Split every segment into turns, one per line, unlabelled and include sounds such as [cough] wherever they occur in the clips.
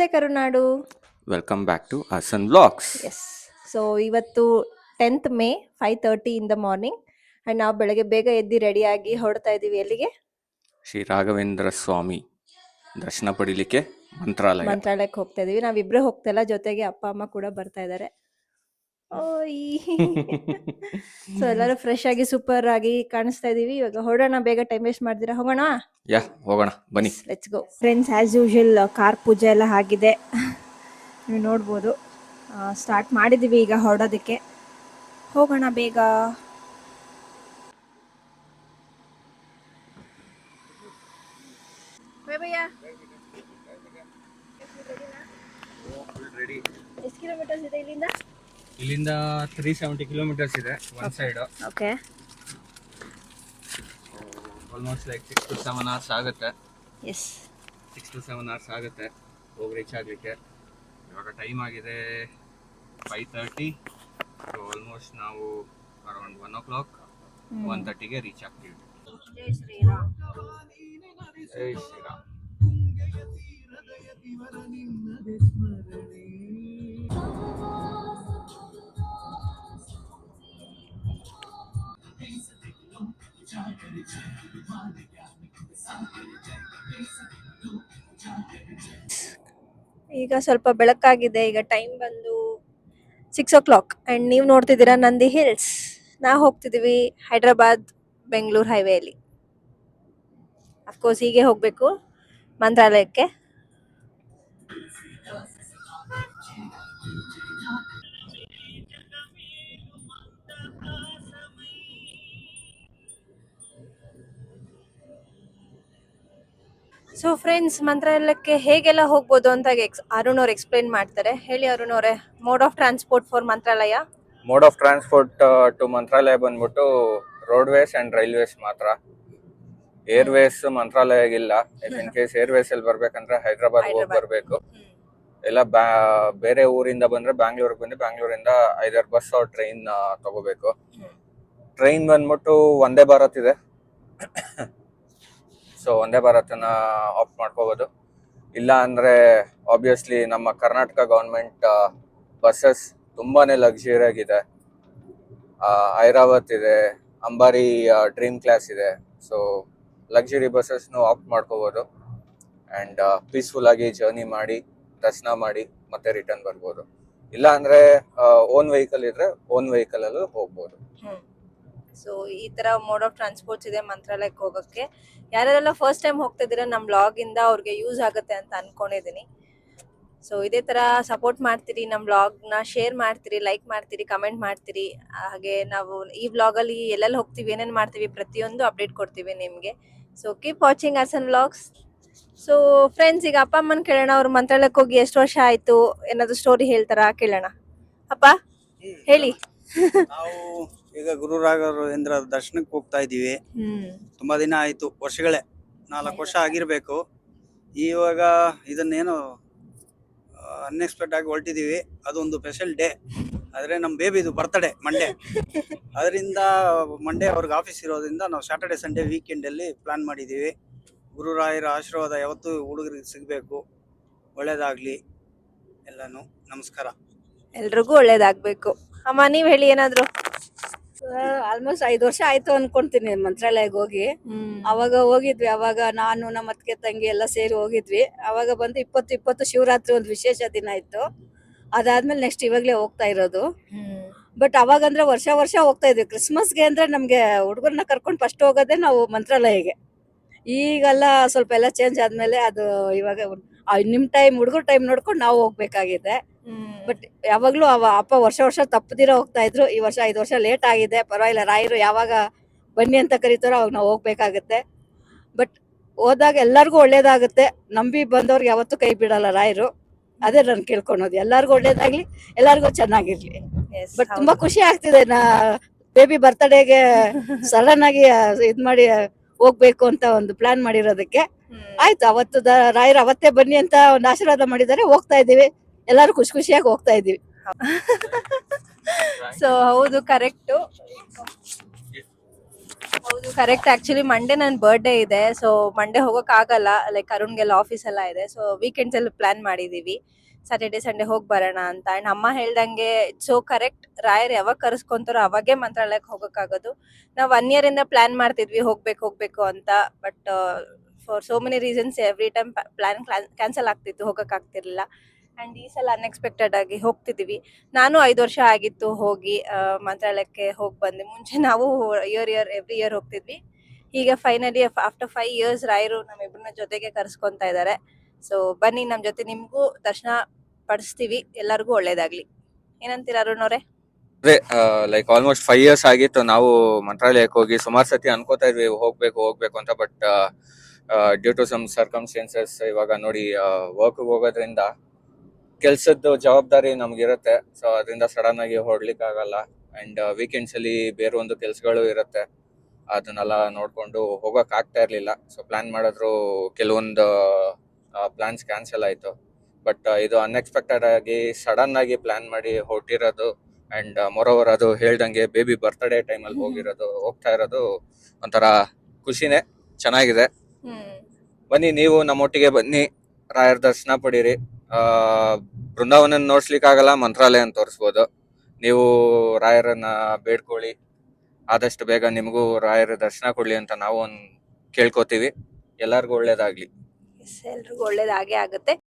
ನಮಸ್ತೆ ಕರುನಾಡು.
Welcome back to Hassan blogs
yes so ಇವತ್ತು tenth May five thirty in the morning and ನಾವು ಬೆಳಗ್ಗೆ ಬೇಗ ಎದ್ದು ರೆಡಿಯಾಗಿ ಹೊರಡ್ತಾ ಇದ್ದೀವಿ. ಎಲ್ಲಿಗೆ?
ಶ್ರೀ ರಾಘವೇಂದ್ರ ಸ್ವಾಮಿ ದರ್ಶನ ಪಡಿಲಿಕ್ಕೆ ಮಂತ್ರಾಲಯ
ಮಂತ್ರಾಲಯಕ್ಕೆ ಹೋಗ್ತಾ ಇದೀವಿ ನಾವಿಬ್ಬರೇ ಹೋಗ್ತಾ ಇಲ್ಲ. ಜೊತೆಗೆ ಅಪ್ಪ ಅಮ್ಮ ಕೂಡ ಬರ್ತಾ ಇದ್ದಾರೆ. ಓಯ್. [laughs] ಸೊ ಎಲ್ಲರೂ ಫ್ರೆಶ್ ಆಗಿ ಸೂಪರ್ ಆಗಿ ಕಾಣಿಸ್ತಾ ಇದೀವಿ. ಇವಾಗ ಹೊರಡೋಣ ಬೇಗ ಟೈಮ್ ವೇಸ್ಟ್ ಮಾಡ್ದಿರಾ ಹೋಗೋಣ?
ಯಾ ಹೋಗೋಣ ಬನ್ನಿ.
Let's go friends as usual car ಪೂಜೆ ಎಲ್ಲ ಆಗಿದೆ. ನೀವು ನೋಡ್ಬೋದು. ಸ್ಟಾರ್ಟ್ ಮಾಡಿದೀವಿ ಈಗ ಹೊರಡೋದಕ್ಕೆ. ಹೋಗೋಣ ಬೇಗ. ಎಷ್ಟು ಕಿಲೋಮೀಟರ್ಸ್ ಇದೆ ಇಲ್ಲಿಂದ.
ಇಲ್ಲಿಂದ ತ್ರೀ ಸೆವೆಂಟಿ ಕಿಲೋಮೀಟರ್ಸ್ ಇದೆ one side
okay
almost like six to seven hours ಆಗುತ್ತೆ.
Yes
six to seven hours ಆಗುತ್ತೆ ಹೋಗಿ ರೀಚ್ ಆಗಲಿಕ್ಕೆ. ಇವಾಗ ಟೈಮ್ ಆಗಿದೆ ಫೈವ್ ತರ್ಟಿ ಸೊ ಆಲ್ಮೋಸ್ಟ್ ನಾವು around one o'clock one ತರ್ಟಿಗೆ ರೀಚ್ ಆಗ್ತೀವಿ.
ಜೈ ಶ್ರೀರಾಮ್.
ಜೈ ಶ್ರೀರಾಮ್.
ಈಗ ಸ್ವಲ್ಪ ಬೆಳಕಾಗಿದೆ. ಈಗ ಟೈಮ್ ಬಂದು ಸಿಕ್ಸ್ ಓ ಕ್ಲಾಕ್ ಆ್ಯಂಡ್ ನೀವು ನೋಡ್ತಿದ್ದೀರಾ ನಂದಿ ಹಿಲ್ಸ್ ನಾವು ಹೋಗ್ತಿದ್ದೀವಿ ಹೈದ್ರಾಬಾದ್, ಬೆಂಗಳೂರು ಹೈವೇಲಿ ಅಫ್ಕೋರ್ಸ್ ಹೀಗೆ ಹೋಗಬೇಕು. ಮಂತ್ರಾಲಯಕ್ಕೆ. ಸೊ ಫ್ರೆಂಡ್ಸ್ ಮಂತ್ರಾಲಯಕ್ಕೆ ಹೇಗೆಲ್ಲ ಹೋಗ್ಬೋದು ಅಂತ ಎಕ್ಸ್ ಅರುಣ್ ಅವ್ರು ಎಕ್ಸ್ಪ್ಲೈನ್ ಮಾಡ್ತಾರೆ. ಹೇಳಿ ಅರುಣ್ ಅವರೇ mode of transport for Mantralaya?
Mode of transport to Mantralaya ಬಂದ್ಬಿಟ್ಟು ರೋಡ್ವೇಸ್ ಅಂಡ್ ರೈಲ್ವೇಸ್ ಮಾತ್ರ. ಏರ್ವೇಸ್ ಮಂತ್ರಾಲಯಗಿಲ್ಲ. ಇಲ್ಲ ಇನ್ ಕೇಸ್ ಏರ್ವೇಸ್ ಅಲ್ಲಿ ಬರ್ಬೇಕಂದ್ರೆ ಹೈದ್ರಾಬಾದ್ ಹೋಗಿ ಬರಬೇಕು. ಇಲ್ಲ ಬ್ಯಾ ಬೇರೆ ಊರಿಂದ ಬಂದ್ರೆ ಬ್ಯಾಂಗ್ಳೂರ್ಗೆ ಬಂದ್ರೆ ಬ್ಯಾಂಗ್ಳೂರಿಂದ ಐದಾರು ಬಸ್ ಟ್ರೈನ್ ತಗೋಬೇಕು. ಟ್ರೈನ್ ಬಂದ್ಬಿಟ್ಟು ಒಂದೇ ಭಾರತ್ ಇದೆ. ಸೊ ಒಂದೇ ಭಾರತನ ಆಪ್ಟ್ ಮಾಡ್ಕೋಬೋದು. ಇಲ್ಲ ಅಂದರೆ ಆಬ್ವಿಯಸ್ಲಿ ನಮ್ಮ ಕರ್ನಾಟಕ ಗೌರ್ಮೆಂಟ್ ಬಸ್ಸಸ್ ತುಂಬಾ ಲಕ್ಸುರಿಯಾಗಿದೆ ಐರಾವತ್ ಇದೆ, ಅಂಬಾರಿ ಡ್ರೀಮ್ ಕ್ಲಾಸ್ ಇದೆ. ಸೊ ಲಕ್ಸುರಿ ಬಸ್ಸಸ್ನು ಆಪ್ಟ್ ಮಾಡ್ಕೋಬೋದು. ಆ್ಯಂಡ್ ಪೀಸ್ಫುಲ್ ಆಗಿ ಜರ್ನಿ ಮಾಡಿ, ದರ್ಶನ ಮಾಡಿ, ಮತ್ತೆ ರಿಟರ್ನ್ ಬರ್ಬೋದು. ಇಲ್ಲ ಅಂದ್ರೆ ಓನ್ ವೆಹಿಕಲ್ ಇದ್ರೆ ಓನ್ ವೆಹಿಕಲ್ ಅಲ್ಲೂ ಹೋಗ್ಬೋದು.
ಸೊ ಈ ತರ ಮೋಡ್ ಆಫ್ ಟ್ರಾನ್ಸ್ಪೋರ್ಟ್ಸ್ ಇದೆ ಮಂತ್ರಾಲಯಕ್ಕೆ ಹೋಗೋಕ್ಕೆ. ಯಾರ್ಯಾರೆಲ್ಲ ಫಸ್ಟ್ ಟೈಮ್ ಹೋಗ್ತಾ ಇದ್ದೀರಾ ನಮ್ಮ ಬ್ಲಾಗ್ ಇಂದ ಅವ್ರಿಗೆ ಯೂಸ್ ಆಗುತ್ತೆ ಅಂತ ಅನ್ಕೊಂಡಿದ್ದೀನಿ. ಸೊ ಇದೇ ತರ ಸಪೋರ್ಟ್ ಮಾಡ್ತೀರಿ ನಮ್ಮ ಬ್ಲಾಗ್ನ ಶೇರ್ ಮಾಡ್ತೀರಿ ಲೈಕ್ ಮಾಡ್ತೀರಿ ಕಮೆಂಟ್ ಮಾಡ್ತೀರಿ. ಹಾಗೆ ನಾವು ಈ ಬ್ಲಾಗ್ ಅಲ್ಲಿ ಎಲ್ಲೆಲ್ಲಿ ಹೋಗ್ತೀವಿ ಏನೇನು ಮಾಡ್ತೀವಿ ಪ್ರತಿಯೊಂದು ಅಪ್ಡೇಟ್ ಕೊಡ್ತೀವಿ ನಿಮಗೆ. So keep watching Hassan blogs so friends ಈಗ ಅಪ್ಪ ಅಮ್ಮನ ಕೇಳೋಣ ಅವ್ರ ಮಂತ್ರಾಲಯಕ್ಕೆ ಹೋಗಿ ಎಷ್ಟು ವರ್ಷ ಆಯ್ತು ಏನಾದರೂ ಸ್ಟೋರಿ ಹೇಳ್ತಾರಾ ಕೇಳೋಣ. ಅಪ್ಪ ಹೇಳಿ.
ಈಗ ಗುರು ರಾಘವೇಂದ್ರ ದರ್ಶನಕ್ಕೆ ಹೋಗ್ತಾ ಇದ್ದೀವಿ. ತುಂಬಾ ದಿನ ಆಯ್ತು ವರ್ಷಗಳೇ ನಾಲ್ಕು ವರ್ಷ ಆಗಿರ್ಬೇಕು. ಇವಾಗ ಇದನ್ನೇನು ಅನ್ಎಕ್ಸ್ಪೆಕ್ಟ್ ಆಗಿ ಹೊರಟಿದೀವಿ ಅದೊಂದು ಸ್ಪೆಷಲ್ ಡೇ ಆದರೆ ನಮ್ಮ ಬೇಬಿದು ಬರ್ತಡೇ ಮಂಡೇ ಅದರಿಂದ ಮಂಡೇ ಅವ್ರಿಗೆ ಆಫೀಸ್ ಇರೋದ್ರಿಂದ ನಾವು ಸ್ಯಾಟರ್ಡೆ ಸಂಡೇ ವೀಕೆಂಡಲ್ಲಿ ಪ್ಲಾನ್ ಮಾಡಿದ್ದೀವಿ. ಗುರುರಾಯರ ಆಶೀರ್ವಾದ ಯಾವತ್ತೂ ಹುಡುಗರಿಗೆ ಸಿಗಬೇಕು. ಒಳ್ಳೇದಾಗಲಿ ಎಲ್ಲಾನು. ನಮಸ್ಕಾರ.
ಎಲ್ರಿಗೂ ಒಳ್ಳೇದಾಗ್ಬೇಕು. ಅಮ್ಮ ನೀವು ಹೇಳಿ ಏನಾದ್ರು?
ಆಲ್ಮೋಸ್ಟ್ ಐದು ವರ್ಷ ಆಯ್ತು ಅನ್ಕೊಂತೀನಿ ಮಂತ್ರಾಲಯಕ್ಕೆ ಹೋಗಿ. ಅವಾಗ ಹೋಗಿದ್ವಿ ಅವಾಗ ನಾನು ನಮ್ಮ ಅತ್ತಿಗೆ ತಂಗಿ ಎಲ್ಲ ಸೇರಿ ಹೋಗಿದ್ವಿ. ಅವಾಗ ಬಂದು ಇಪ್ಪತ್ತು ಇಪ್ಪತ್ತು ಶಿವರಾತ್ರಿ ಒಂದು ವಿಶೇಷ ದಿನ ಇತ್ತು. ಅದಾದ್ಮೇಲೆ ನೆಕ್ಸ್ಟ್ ಇವಾಗ್ಲೇ ಹೋಗ್ತಾ ಇರೋದು. ಬಟ್ ಅವಾಗ ಅಂದ್ರೆ ವರ್ಷ ವರ್ಷ ಹೋಗ್ತಾ ಇದ್ವಿ. ಕ್ರಿಸ್ಮಸ್ಗೆ ಅಂದ್ರೆ ನಮ್ಗೆ ಹುಡುಗರನ್ನ ಕರ್ಕೊಂಡು ಫಸ್ಟ್ ಹೋಗೋದೇ ನಾವು ಮಂತ್ರಾಲಯಗೆ. ಈಗೆಲ್ಲ ಸ್ವಲ್ಪ ಎಲ್ಲ ಚೇಂಜ್ ಆದ್ಮೇಲೆ ಅದು ಇವಾಗ ನಿಮ್ ಟೈಮ್ ಹುಡುಗರ ಟೈಮ್ ನೋಡ್ಕೊಂಡು ನಾವು ಹೋಗ್ಬೇಕಾಗಿದೆ. ಬಟ್ ಯಾವಾಗ್ಲೂ ಅವ ಅಪ್ಪ ವರ್ಷ ವರ್ಷ ತಪ್ಪದಿರ ಹೋಗ್ತಾ ಇದ್ರು. ಈ ವರ್ಷ ಐದು ವರ್ಷ ಲೇಟ್ ಆಗಿದೆ. ಪರವಾಗಿಲ್ಲ ರಾಯರು ಯಾವಾಗ ಬನ್ನಿ ಅಂತ ಕರೀತಾರೋ ಅವಾಗ ನಾವು ಹೋಗ್ಬೇಕಾಗತ್ತೆ. ಬಟ್ ಹೋದಾಗ ಎಲ್ಲರಿಗೂ ಒಳ್ಳೇದಾಗುತ್ತೆ. ನಂಬಿ ಬಂದವ್ರಿಗೆ ಯಾವತ್ತೂ ಕೈ ಬಿಡಲ್ಲ ರಾಯರು. ಅದೇ ನಾನು ಕೇಳ್ಕೊಳೋದು. ಎಲ್ಲರಿಗೂ ಒಳ್ಳೇದಾಗ್ಲಿ ಎಲ್ಲರಿಗೂ ಚೆನ್ನಾಗಿರ್ಲಿ. ಬಟ್ ತುಂಬಾ ಖುಷಿ ಆಗ್ತಿದೆ ನಾ ಬೇಬಿ ಬರ್ತಡೇಗೆ ಸಡನ್ ಆಗಿ ಇದ್ ಮಾಡಿ ಹೋಗ್ಬೇಕು ಅಂತ ಒಂದು ಪ್ಲಾನ್ ಮಾಡಿರೋದಕ್ಕೆ. ಆಯ್ತು ಅವತ್ತು ರಾಯರು ಅವತ್ತೇ ಬನ್ನಿ ಅಂತ ಒಂದು ಆಶೀರ್ವಾದ ಮಾಡಿದ್ದಾರೆ. ಹೋಗ್ತಾ ಇದೀವಿ ಎಲ್ಲರೂ ಖುಷಿ ಖುಷಿಯಾಗಿ ಹೋಗ್ತಾ ಇದೀವಿ
ಸೊ [laughs] ಹೌದು ಕರೆಕ್ಟು ಹೌದು ಕರೆಕ್ಟ್ ಆಕ್ಚುಲಿ ಮಂಡೇ ನನ್ನ ಬರ್ಡೇ ಇದೆ. ಸೊ ಮಂಡೇ ಹೋಗೋಕೆ ಆಗಲ್ಲ. ಲೈಕ್ ಅರುಣ್ಗೆಲ್ಲ ಆಫೀಸ್ ಎಲ್ಲ ಇದೆ. ಸೊ ವೀಕೆಂಡ್ಸ್ ಅಲ್ಲಿ ಪ್ಲಾನ್ ಮಾಡಿದೀವಿ. ಸ್ಯಾಟರ್ಡೆ ಸಂಡೇ ಹೋಗಿ ಬರೋಣ ಅಂತ. ಅಂಡ್ ಅಮ್ಮ ಹೇಳ್ದಂಗೆ ಸೊ ಕರೆಕ್ಟ್ ರಾಯರ್ ಯಾವಾಗ ಕರೆಸ್ಕೊಂತಾರೋ ಅವಾಗೇ ಮಂತ್ರಾಲಯಕ್ಕೆ ಹೋಗೋಕ್ಕಾಗೋದು ನಾವು ಒನ್ ಇಯರ್ ಇಂದ ಪ್ಲಾನ್ ಮಾಡ್ತಿದ್ವಿ ಹೋಗ್ಬೇಕು ಹೋಗ್ಬೇಕು ಅಂತ. But for so many reasons every time plan cancel ಆಗ್ತಿತ್ತು ಹೋಗಕ್ ಅಂಡ್ ಈ ಸಲ ಅನ್ಎಕ್ಸ್ಪೆಕ್ಟೆಡ್ ಆಗಿ ಹೋಗ್ತಿದೀವಿ. ನಾನು ಐದು ವರ್ಷ ಆಗಿತ್ತು ಹೋಗಿ ಮಂತ್ರಾಲಯಕ್ಕೆ ಹೋಗಿ ಬಂದೆ. ಮುಂಚೆ ನಾವು ಇಯರ್ ಇಯರ್ ಎವ್ರಿ ಇಯರ್ ಹೋಗ್ತಿದ್ವಿ. ಈಗ ಫೈನಲಿ ಆಫ್ಟರ್ ಫೈವ್ ಇಯರ್ಸ್ ರಾಯರು ನಮ್ಮಿಬ್ಬರನ್ನ ಜೊತೆಗೆ ಕರೆಸ್ಕೊತಾ ಇದ್ದಾರೆ ಸೊ ಬನ್ನಿ ನಮ್ಮ ಜೊತೆ ನಿಮಗೂ ದರ್ಶನ ಪಡಿಸ್ತೀವಿ. ಎಲ್ಲರಿಗೂ ಒಳ್ಳೇದಾಗ್ಲಿ. ಏನಂತೀರ ಅರುಣ್ ಅವರೇ?
ಅದೇ ಲೈಕ್ ಆಲ್ಮೋಸ್ಟ್ ಫೈವ್ ಇಯರ್ಸ್ ಆಗಿತ್ತು. ನಾವು ಮಂತ್ರಾಲಯಕ್ಕೆ ಹೋಗಿ ಸುಮಾರು ಸತಿ ಅನ್ಕೋತಾ ಇದ್ವಿ, ಹೋಗ್ಬೇಕು ಹೋಗ್ಬೇಕು ಅಂತ. But due to some circumstances ಇವಾಗ ನೋಡಿ ವರ್ಕ್ ಹೋಗೋದ್ರಿಂದ ಕೆಲ್ಸದ್ದು ಜವಾಬ್ದಾರಿ ನಮ್ಗಿರುತ್ತೆ. ಸೊ ಅದರಿಂದ ಸಡನ್ ಆಗಿ ಹೊಡ್ಲಿಕ್ಕೆ ಆಗಲ್ಲ ಅಂಡ್ ವೀಕೆಂಡ್ಸ್ ಅಲ್ಲಿ ಬೇರೆ ಒಂದು ಕೆಲ್ಸಗಳು ಇರುತ್ತೆ. ಅದನ್ನೆಲ್ಲ ನೋಡ್ಕೊಂಡು ಹೋಗಕ್ ಆಗ್ತಾ ಇರಲಿಲ್ಲ. ಸೊ ಪ್ಲಾನ್ ಮಾಡಿದ್ರು ಕೆಲವೊಂದು ಪ್ಲಾನ್ಸ್ ಕ್ಯಾನ್ಸಲ್ ಆಯ್ತು. ಬಟ್ ಇದು ಅನ್ಎಕ್ಸ್ಪೆಕ್ಟೆಡ್ ಆಗಿ ಸಡನ್ ಆಗಿ ಪ್ಲಾನ್ ಮಾಡಿ ಹೊರಟಿರೋದು ಅಂಡ್ ಮೊರೋವರ್ ಅದು ಹೇಳ್ದಂಗೆ ಬೇಬಿ ಬರ್ತ್ಡೇ ಟೈಮಲ್ಲಿ ಹೋಗಿರೋದು ಹೋಗ್ತಾ ಇರೋದು ಒಂಥರ ಖುಷಿನೇ. ಚೆನ್ನಾಗಿದೆ. ಬನ್ನಿ ನೀವು ನಮ್ಮೊಟ್ಟಿಗೆ ಬನ್ನಿ. ರಾಯರ ದರ್ಶನ ಪಡೀರಿ. ಬೃಂದಾವನ ನೋಡ್ಸ್ಲಿಕ್ಕಾಗಲ್ಲ, ಮಂತ್ರಾಲಯನ ತೋರಿಸ್ಬೋದು. ನೀವು ರಾಯರನ್ನ ಬೇಡ್ಕೊಳ್ಳಿ. ಆದಷ್ಟು ಬೇಗ ನಿಮಗೂ ರಾಯರ ದರ್ಶನ ಕೊಡ್ಲಿ ಅಂತ ನಾವು ಒಂದ್ ಕೇಳ್ಕೊತೀವಿ. ಎಲ್ಲರಿಗೂ ಒಳ್ಳೇದಾಗ್ಲಿ.
ಎಲ್ರಿಗೂ ಒಳ್ಳೇದಾಗೇ ಆಗುತ್ತೆ.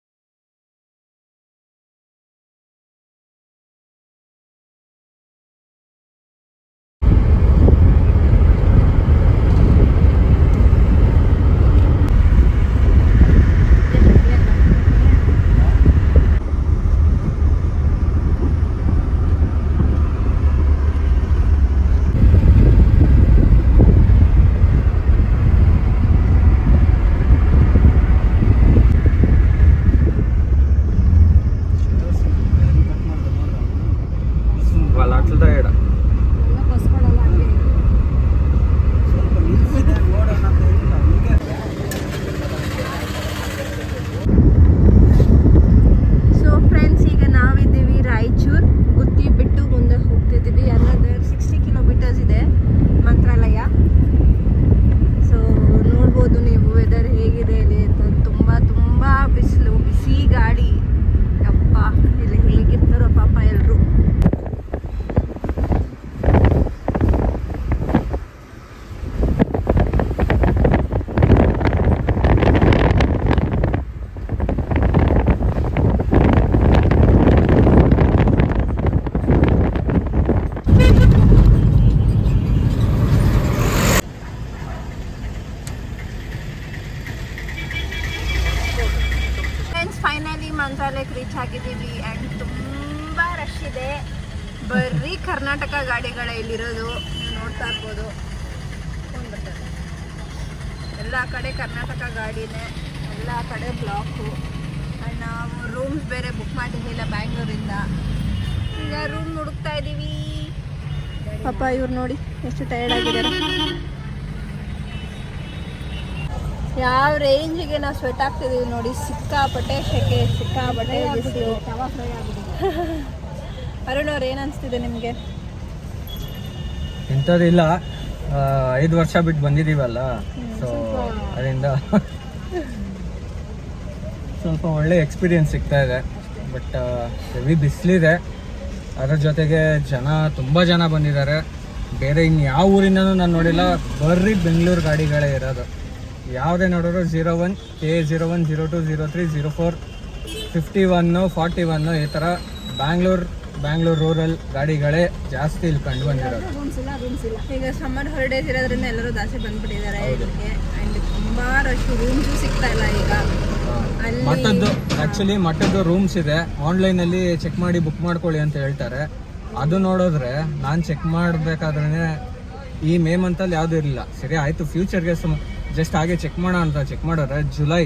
ಮಂತ್ರಾಲಯಕ್ಕೆ ರೀಚ್ ಆಗಿದ್ದೀವಿ ಆ್ಯಂಡ್ ತುಂಬ ರಶ್ ಇದೆ. ಬರೀ ಕರ್ನಾಟಕ ಗಾಡಿಗಳೇ ಇಲ್ಲಿರೋದು, ನೀವು ನೋಡ್ತಾ ಇರ್ಬೋದು. ಎಲ್ಲ ಕಡೆ ಕರ್ನಾಟಕ ಗಾಡಿನೇ, ಎಲ್ಲ ಕಡೆ ಬ್ಲಾಕು ಆ್ಯಂಡ್ ನಾವು ರೂಮ್ಸ್ ಬೇರೆ ಬುಕ್ ಮಾಡಿರಲಿಲ್ಲ ಬ್ಯಾಂಗ್ಳೂರಿಂದ ಈಗ ರೂಮ್ ಹುಡುಕ್ತಾ ಇದ್ದೀವಿ ಪಾಪ ಇವ್ರು ನೋಡಿ, ಎಷ್ಟು ಟಯರ್ಡ್ ಆಗಿದ್ದಾರೆ. ಯಾವ ರೇಂಜಿಗೆ ನಾವು ಸ್ವೆಟ್ ಆಗ್ತಿದೀವಿ ನೋಡಿ ಸಿಕ್ಕಾಪಟ್ಟೆ ಶೆಕೆ ಸಿಕ್ಕಾಪಟ್ಟೆ ಬಿಸಿಲು. [laughs] ಅರುಣ್ ಅವ್ರು ಏನ್ ಅನ್ಸ್ತಿದೆ ನಿಮ್ಗೆ?
ಇಂಥದ್ದಿಲ್ಲ ಐದು ವರ್ಷ ಬಿಟ್ಟು ಬಂದಿದ್ದೀವಲ್ಲ ಸೊ ಅದರಿಂದ ಸ್ವಲ್ಪ ಒಳ್ಳೆ ಎಕ್ಸ್ಪೀರಿಯನ್ಸ್ ಸಿಗ್ತಾ ಇದೆ. ಬಟ್ ಹೆವಿ ಬಿಸಿಲಿದೆ. ಅದರ ಜೊತೆಗೆ ಜನ ತುಂಬ ಜನ ಬಂದಿದ್ದಾರೆ. ಬೇರೆ ಇನ್ನು ಯಾವ ಊರಿಂದನೂ ನಾನು ನೋಡಿಲ್ಲ. ಬರ್ರಿ ಬೆಂಗಳೂರು ಗಾಡಿಗಳೇ ಇರೋದು. ಯಾವುದೇ ನೋಡಿದ್ರು zero one K zero one zero two zero three zero four fifty one forty one ಈ ಥರ ಬ್ಯಾಂಗ್ಳೂರ್ ಬ್ಯಾಂಗ್ಳೂರ್ ರೂರಲ್ ಗಾಡಿಗಳೇ ಜಾಸ್ತಿ ಇಲ್ಲಿ ಕಂಡು ಬಂದಿರೋದು.
ಈಗ ಸಮ್ಮರ್ ಹಾಲಿಡೇಸ್ ಇರೋದ್ರಿಂದ ಎಲ್ಲರೂ ಜಾಸ್ತಿ ಬಂದ್ಬಿಟ್ಟಿದ್ದಾರೆ ಇಲ್ಲಿಗೆ. ಅಂಡ್ ತುಂಬಾ ರಶ್ ರೂಮ್ಸು ಸಿಗ್ತಾ ಇಲ್ಲ ಈಗ.
ಮಠದ್ದು ಆಕ್ಚುಲಿ ಮಠದ್ದು ರೂಮ್ಸ್ ಇದೆ. ಆನ್ಲೈನಲ್ಲಿ ಚೆಕ್ ಮಾಡಿ ಬುಕ್ ಮಾಡ್ಕೊಳ್ಳಿ ಅಂತ ಹೇಳ್ತಾರೆ. ಅದು ನೋಡಿದ್ರೆ ನಾನು ಚೆಕ್ ಮಾಡಬೇಕಾದ್ರೆ ಈ ಮೇ ಮಂತಲ್ಲಿ ಯಾವುದೂ ಇರಲಿಲ್ಲ. ಸರಿ ಆಯಿತು ಫ್ಯೂಚರ್ಗೆ ಜಸ್ಟ್ ಹಾಗೆ ಚೆಕ್ ಮಾಡೋಣ ಅಂತ ಚೆಕ್ ಮಾಡೋರೆ ಜುಲೈ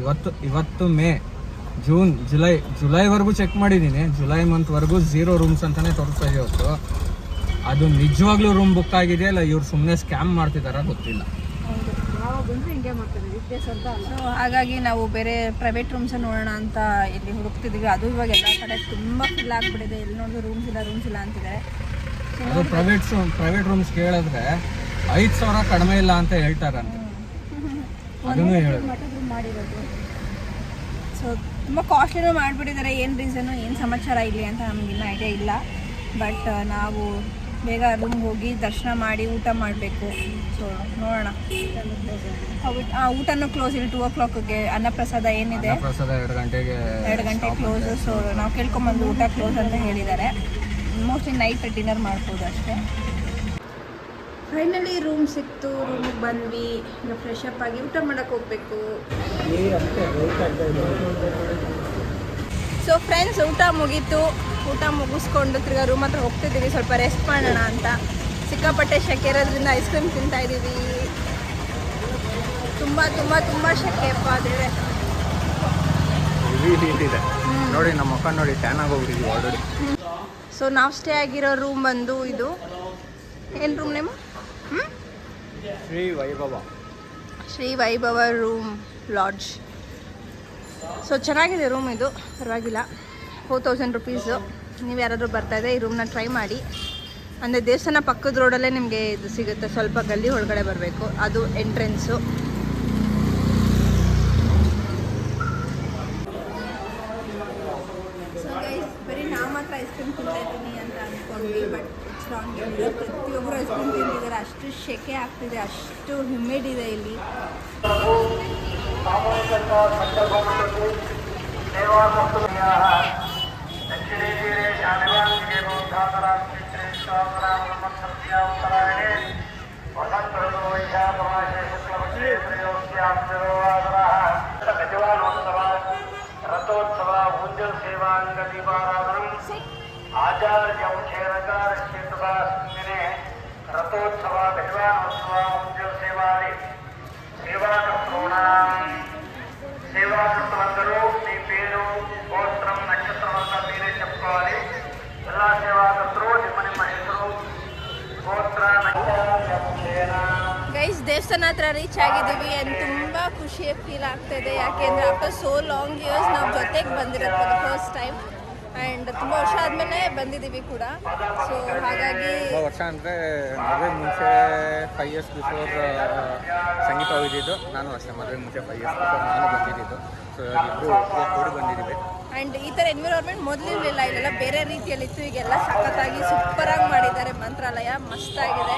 ಇವತ್ತು ಇವತ್ತು ಮೇ ಜೂನ್ ಜುಲೈ ಜುಲೈವರೆಗೂ ಚೆಕ್ ಮಾಡಿದ್ದೀನಿ. ಜುಲೈ ಮಂತ್ವರೆಗೂ ಝೀರೋ ರೂಮ್ಸ್ ಅಂತಲೇ ತೋರಿಸ್ತಾ ಇದೆ ಇವತ್ತು ಅದು ನಿಜವಾಗ್ಲೂ ರೂಮ್ ಬುಕ್ ಆಗಿದೆ ಇಲ್ಲ ಇವ್ರು ಸುಮ್ಮನೆ ಸ್ಕ್ಯಾಮ್ ಮಾಡ್ತಿದಾರ ಗೊತ್ತಿಲ್ಲ.
ಸೊ ಹಾಗಾಗಿ ನಾವು ಬೇರೆ ಪ್ರೈವೇಟ್ ರೂಮ್ಸ್ ನೋಡೋಣ ಅಂತ ಇಲ್ಲಿ ಹುಡುಕ್ತಿದೀವಿ. ಅದು ಇವಾಗ ಎಲ್ಲ ಕಡೆ ತುಂಬಾ ಫಿಲ್ ಆಗ್ಬಿಟ್ಟಿದೆ. ಎಲ್ಲಿ ನೋಡಿದ್ರು ರೂಮ್ಸ್ ಇಲ್ಲ ರೂಮ್ಸ್ ಇಲ್ಲ ಅಂತಿದ್ದಾರೆ.
ಅದು ಪ್ರೈವೇಟ್ ಪ್ರೈವೇಟ್ ರೂಮ್ಸ್ ಕೇಳಿದ್ರೆ
ಐದು ಸಾವಿರ ಕಡಿಮೆ ಇಲ್ಲ ಅಂತ ಹೇಳ್ತಾರಂತೆ. ಅದನ್ನು ಹೇಳಿ
ಸೊ ತುಂಬ ಕಾಸ್ಟ್ಲಿನೂ ಮಾಡಿಬಿಟ್ಟಿದ್ದಾರೆ. ಏನು ರೀಸನು ಏನು ಸಮಾಚಾರ ಇಲ್ಲಿ ಅಂತ ನಮಗಿನ್ನೂ ಐಡಿಯಾ ಇಲ್ಲ. ಬಟ್ ನಾವು ಬೇಗ ರೂಮ್ ಹೋಗಿ ದರ್ಶನ ಮಾಡಿ ಊಟ ಮಾಡಬೇಕು. ಸೊ ನೋಡೋಣ. ಊಟನೂ ಕ್ಲೋಸ್ ಇಲ್ಲಿ ಟೂ ಓ ಕ್ಲಾಕ್ಗೆ ಅನ್ನಪ್ರಸಾದ ಏನಿದೆ?
ಎರಡು ಗಂಟೆಗೆ
ಎರಡು ಗಂಟೆ ಕ್ಲೋಸ್ ಸೊ ನಾವು ಕೇಳ್ಕೊಂಬಂದು ಊಟ ಕ್ಲೋಸ್ ಅಂತ ಹೇಳಿದ್ದಾರೆ. ಮೋಸ್ಟ್ಲಿ ನೈಟ್ ಡಿನ್ನರ್ ಮಾಡ್ಬೋದು ಅಷ್ಟೇ. ಫೈನಲಿ ರೂಮ್ ಸಿಕ್ತು ರೂಮಿಗೆ ಬಂದ್ವಿ. ಈಗ ಫ್ರೆಶ್ ಅಪ್ ಆಗಿ ಊಟ ಮಾಡಕ್ಕೆ ಹೋಗ್ಬೇಕು. ಸೊ ಫ್ರೆಂಡ್ಸ್ ಊಟ ಮುಗೀತು. ಊಟ ಮುಗಿಸ್ಕೊಂಡು ತಿರ್ಗಾ ರೂಮ್ ಹತ್ರ ಹೋಗ್ತಿದ್ದೀವಿ. ಸ್ವಲ್ಪ ರೆಸ್ಟ್ ಮಾಡೋಣ ಅಂತ. ಸಿಕ್ಕಾಪಟ್ಟೆ ಶೆಕೆ ಇರೋದ್ರಿಂದ ಐಸ್ ಕ್ರೀಮ್ ತಿಂತಾ ಇದ್ದೀವಿ. ತುಂಬ ತುಂಬ ತುಂಬ ಶೆಕೆ ಅದೇ
ಇದೆ. ನೋಡಿ ನಮ್ಮ ಮುಖ ನೋಡಿ ಟ್ಯಾನ್ ಆಗೋಗ್ಬಿಟ್ಟಿದ್ವಿ ಆಲ್ರೆಡಿ
ಸೊ ನಾವು ಸ್ಟೇ ಆಗಿರೋ ರೂಮ್ ಬಂದು ಇದು. ಏನು ರೂಮ್ ನೇಮು ಹ್ಞೂ
Shri Vaibhava.
Shri Vaibhava room lodge. So ಚೆನ್ನಾಗಿದೆ ರೂಮ್ ಇದು. ಪರವಾಗಿಲ್ಲ. ಫೋರ್ ತೌಸಂಡ್ ರುಪೀಸು ನೀವು ಯಾರಾದರೂ ಬರ್ತಾಯಿದ್ರೆ ಈ ರೂಮ್ನ ಟ್ರೈ ಮಾಡಿ. ಅಂದರೆ ದೇವಸ್ಥಾನ ಪಕ್ಕದ ರೋಡಲ್ಲೇ ನಿಮಗೆ ಇದು ಸಿಗುತ್ತೆ. ಸ್ವಲ್ಪ ಗಲ್ಲಿ ಒಳಗಡೆ ಬರಬೇಕು. ಅದು ಎಂಟ್ರೆನ್ಸು ಸೊ ಗೈಸ್ ಬರೀ ನಾ ಮಾತ್ರ ಐಸ್ ಕ್ರೀಮ್ ತಿಂತಾ ಇದ್ದೀನಿ ಅಂತ ಅಂದ್ಕೊಂಡ್ವಿ ಬಟ್ ಇಟ್ಸ್ ರಾಂಗ್ ಪ್ರತಿಯೊಬ್ಬರು ಐಸ್ ಕ್ರೀಮ್ ತಿಂತಿದ್ದಾರೆ ಅಷ್ಟು ಶೆಕೆ ಆಗ್ತಿದೆ, ಅಷ್ಟು ಹ್ಯುಮಿಡ್ ಇದೆ ಇಲ್ಲಿ.
ರಥೋತ್ಸವ ಉಜ್ಜಲ ಸೇವಾಂಗ ದೀಪಾರಾಧನಂ, ಆಚಾರ್ಯ ಸಂಭಾಷಣೆ ರಥೋತ್ಸವ ಬೆಳವಾನೋತ್ಸವ ಮುಂಜಲ್ ಸೇವಾಲಿ ಸೇವಾಕರ್ತೃಣ ಸೇವಾಕರ್ತರಂದರು ಶ್ರೀ ಪೇರು ಗೋತ್ರಂ ನಕ್ಷತ್ರವಂತ ಬೇರೆ ಚೆಪ್ಪುಕೋవాలి ಎಲ್ಲ ಸೇವಾಕರ್ತರು ನಿಮ್ಮ ನಿಮ್ಮ ಹೆಸರು ಗೋತ್ರ
ಗೈಸ್ ದೇವಸ್ಥಾನ ಹತ್ರ ರೀಚ್ ಆಗಿದ್ದೀವಿ ಆ್ಯಂಡ್ ತುಂಬ ಖುಷಿ ಫೀಲ್ ಆಗ್ತಿದೆ ಯಾಕೆಂದರೆ ಆಫ್ಟರ್ ಸೋ ಲಾಂಗ್ ಇಯರ್ಸ್ ನಾವು ಜೊತೆಗೆ ಬಂದಿರೋದು ಫಸ್ಟ್ ಟೈಮ್ ಆ್ಯಂಡ್ ತುಂಬ ವರ್ಷ ಆದಮೇಲೆ ಬಂದಿದ್ದೀವಿ ಕೂಡ. ಸೊ ಹಾಗಾಗಿ
ತುಂಬ ವರ್ಷ ಅಂದರೆ ಮದುವೆ ಮುಂಚೆ ಫೈವ್ ಇಯರ್ಸ್ ಬಿಫೋರ್ ಸಂಗೀತ ಹೋಗಿದ್ದು. ನಾನು ಅಷ್ಟೇ ಮದುವೆ ಮುಂಚೆ ಫೈವ್ ಇಯರ್ಸ್ ಬಿಫೋರ್ ನಾನು ಬಂದಿದ್ದು. ಸೊ ಇಬ್ಬರು ಕೂಡಿ ಬಂದಿದ್ದೀವಿ.
ಆ್ಯಂಡ್ ಈ ಥರ ಎನ್ವಿರಾನ್ಮೆಂಟ್ ಮೊದಲಿರಲಿಲ್ಲ ಇಲ್ಲೆಲ್ಲ ಬೇರೆ ರೀತಿಯಲ್ಲಿತ್ತು. ಈಗೆಲ್ಲ ಸಖತ್ತಾಗಿ ಸೂಪರಾಗಿ ಮಾಡಿದ್ದಾರೆ. ಮಂತ್ರಾಲಯ ಮಸ್ತಾಗಿದೆ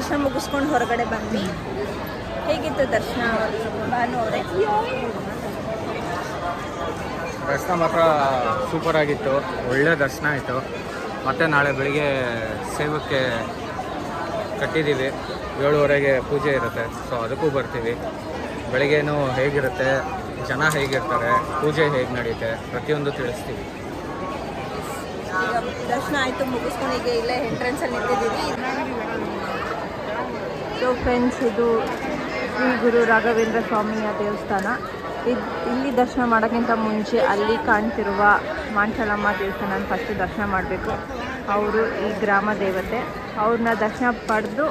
ದರ್ಶನ ಮುಗಿಸ್ಕೊಂಡು ಹೊರಗಡೆ ಬಂದ್ವಿ. ಹೇಗಿತ್ತು ದರ್ಶನ? ಭಾನು ಅವರೇ?
ದರ್ಶನ ಮಾತ್ರ ಸೂಪರ್ ಆಗಿತ್ತು. ಒಳ್ಳೆ ದರ್ಶನ ಆಯಿತು. ಮತ್ತೆ ನಾಳೆ ಬೆಳಿಗ್ಗೆ ಸೇವಕ್ಕೆ ಕಟ್ಟಿದ್ದೀವಿ. ಏಳುವರೆಗೆ ಪೂಜೆ ಇರುತ್ತೆ. ಸೊ ಅದಕ್ಕೂ ಬರ್ತೀವಿ. ಬೆಳಿಗ್ಗೆನೂ ಹೇಗಿರುತ್ತೆ? ಜನ ಹೇಗಿರ್ತಾರೆ? ಪೂಜೆ ಹೇಗೆ ನಡೆಯುತ್ತೆ ಪ್ರತಿಯೊಂದು ತಿಳಿಸ್ತೀವಿ.
ಈಗ ದರ್ಶನ ಆಯಿತು ಮುಗಿಸ್ಕೊಂಡು ಈಗ ಇಲ್ಲೇ ಎಂಟ್ರೆನ್ಸಲ್ಲಿ ನಿಂತಿದ್ದೀವಿ. ಸೊ ಫ್ರೆಂಡ್ಸ್ ಇದು ಶ್ರೀ ಗುರು ರಾಘವೇಂದ್ರ ಸ್ವಾಮಿಯ ದೇವಸ್ಥಾನ. ಇದು ಇಲ್ಲಿ ದರ್ಶನ ಮಾಡೋಕ್ಕಿಂತ ಮುಂಚೆ ಅಲ್ಲಿ ಕಾಣ್ತಿರುವ ಮಾಂಚಲಮ್ಮ ದೇವಸ್ಥಾನ ಫಸ್ಟ್ ದರ್ಶನ ಮಾಡಬೇಕು. ಅವರು ಈ ಗ್ರಾಮ ದೇವತೆ. ಅವ್ರನ್ನ ದರ್ಶನ ಪಡೆದು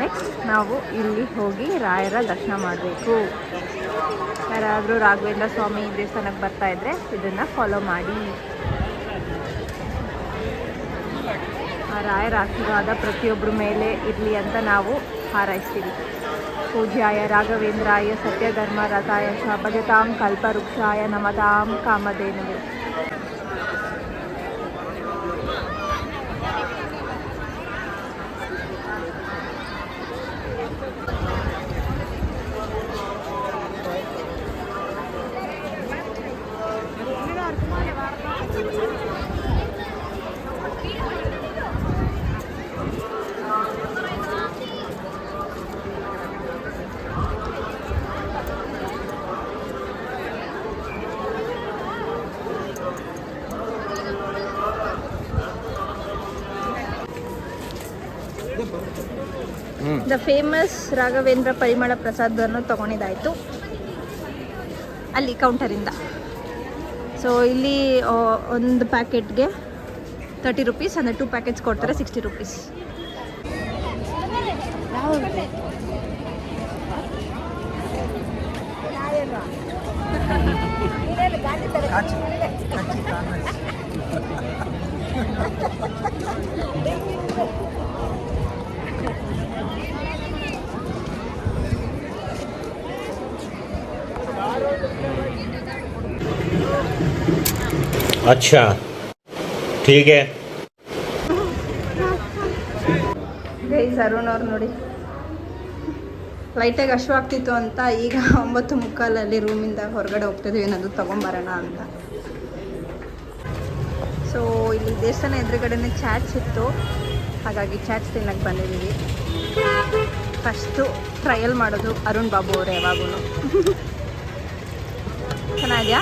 ನೆಕ್ಸ್ಟ್ ನಾವು ಇಲ್ಲಿ ಹೋಗಿ ರಾಯರ ದರ್ಶನ ಮಾಡಬೇಕು. ಯಾರಾದರೂ ರಾಘವೇಂದ್ರ ಸ್ವಾಮಿ ದೇವಸ್ಥಾನಕ್ಕೆ ಬರ್ತಾ ಇದ್ರೆ ಇದನ್ನು ಫಾಲೋ ಮಾಡಿ. ಆ ರಾಯರ ಆಶೀರ್ವಾದ ಪ್ರತಿಯೊಬ್ಬರ ಮೇಲೆ ಇರಲಿ ಅಂತ ನಾವು ಹಾರೈಸ್ತೀವಿ ಪೂಜ್ಯಾಯ ರಾಘವೇಂದ್ರಾಯ ಸತ್ಯಧರ್ಮ ರಥಾಯ ಚ ಭಜತಾಂ ಕಲ್ಪವೃಕ್ಷಾಯ ನಮತಾಂ ಕಾಮಧೇನುವೆ ಫೇಮಸ್ ರಾಘವೇಂದ್ರ ಪರಿಮಳ ಪ್ರಸಾದವನ್ನು ತಗೊಂಡಿದ್ದಾಯಿತು. ಅಲ್ಲಿ ಕೌಂಟರಿಂದ ಸೊ ಇಲ್ಲಿ ಒಂದು ಪ್ಯಾಕೆಟ್ಗೆ ತರ್ಟಿ ರುಪೀಸ್ ಅಂದರೆ ಟೂ ಪ್ಯಾಕೆಟ್ಸ್ ಕೊಡ್ತಾರೆ ಸಿಕ್ಸ್ಟಿ ರುಪೀಸ್
अच्छा ठीक है
ಗೈಸ್ ಅರುಣ್ ಅವ್ರು ನೋಡಿ ಲೈಟಾಗಿ ಹಶು ಆಗ್ತಿತ್ತು ಅಂತ ಈಗ ಒಂಬತ್ತು ಮುಕ್ಕಾಲಲ್ಲಿ ರೂಮಿಂದ ಹೊರಗಡೆ ಹೋಗ್ತಿದ್ವಿ ಏನಾದರೂ ತೊಗೊಂಬರೋಣ ಅಂತ ಸೊ ಇಲ್ಲಿ ದೇವಸ್ಥಾನ ಎದುರುಗಡೆನೇ ಚಾಟ್ಸ್ ಇತ್ತು ಹಾಗಾಗಿ ಚಾಟ್ಸ್ ತಿನ್ನಕ್ಕೆ ಬಂದಿದ್ದೀವಿ ಫಸ್ಟು ಟ್ರಯಲ್ ಮಾಡೋದು ಅರುಣ್ ಬಾಬು ಅವರು ಯಾವಾಗೂ [laughs] ಚೆನ್ನಾಗಿದೆಯಾ